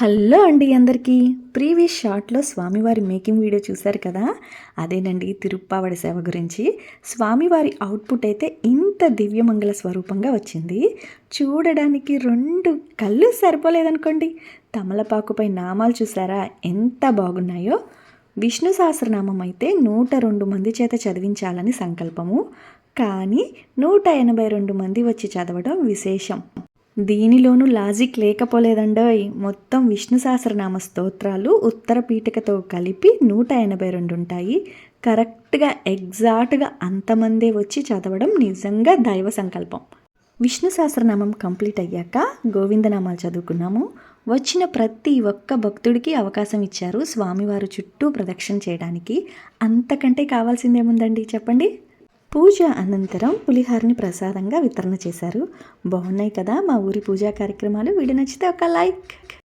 Hello అండి అందరికీ. Previous షార్ట్లో స్వామివారి మేకింగ్ వీడియో చూశారు కదా? అదేనండి తిరుప్పావడ సేవ గురించి. స్వామివారి అవుట్పుట్ అయితే ఇంత దివ్యమంగళ స్వరూపంగా వచ్చింది. చూడడానికి రెండు కళ్ళు సరిపోలేదనుకోండి. తమలపాకుపై నామాలు చూసారా? ఎంత బాగున్నాయో. విష్ణు సహస్రనామం అయితే నూట రెండు మంది చేత చదివించాలని సంకల్పము. కానీ నూట ఎనభై రెండు మంది వచ్చి చదవడం విశేషం. దీనిలోనూ లాజిక్ లేకపోలేదండోయ్. మొత్తం విష్ణు సహస్రనామ స్తోత్రాలు ఉత్తర పీఠికతో కలిపి నూట ఎనభై రెండు ఉంటాయి కరెక్ట్గా ఎగ్జాక్ట్గా అంతమందే వచ్చి చదవడం నిజంగా దైవ సంకల్పం. విష్ణు సహస్రనామం కంప్లీట్ అయ్యాక గోవిందనామాలు చదువుకున్నాము. వచ్చిన ప్రతి ఒక్క భక్తుడికి అవకాశం ఇచ్చారు స్వామివారు చుట్టూ ప్రదక్షిణ చేయడానికి. అంతకంటే కావాల్సిందేముందండి చెప్పండి? పూజ అనంతరం పులిహారని ప్రసాదంగా వితరణ చేశారు. బాగున్నాయి కదా మా ఊరి పూజా కార్యక్రమాలు? వీడియో నచ్చితే ఒక లైక్.